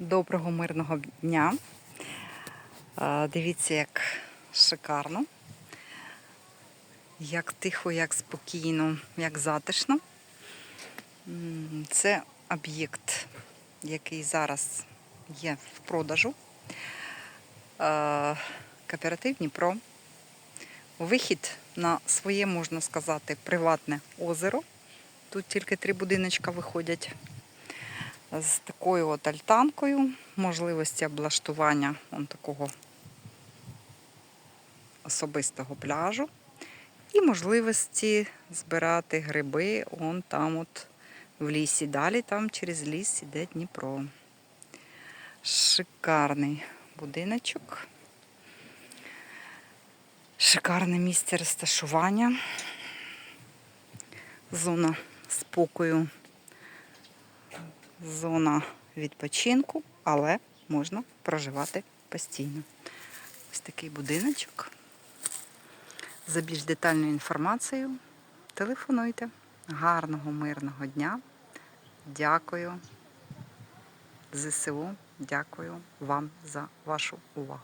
Доброго мирного дня. Дивіться, як шикарно, як тихо, як спокійно, як затишно. Це об'єкт, який зараз є в продажу. Кооператив Дніпро. Вихід на своє, можна сказати, приватне озеро. Тут тільки три будиночка виходять з такою от альтанкою, можливості облаштування он такого особистого пляжу і можливості збирати гриби он там от в лісі. Далі там через ліс іде Дніпро. Шикарний будиночок. Шикарне місце розташування. Зона спокою зона відпочинку, але можна проживати постійно. Ось такий будиночок. За більш детальною інформацією телефонуйте. Гарного, мирного дня. Дякую ЗСУ. Дякую вам за вашу увагу.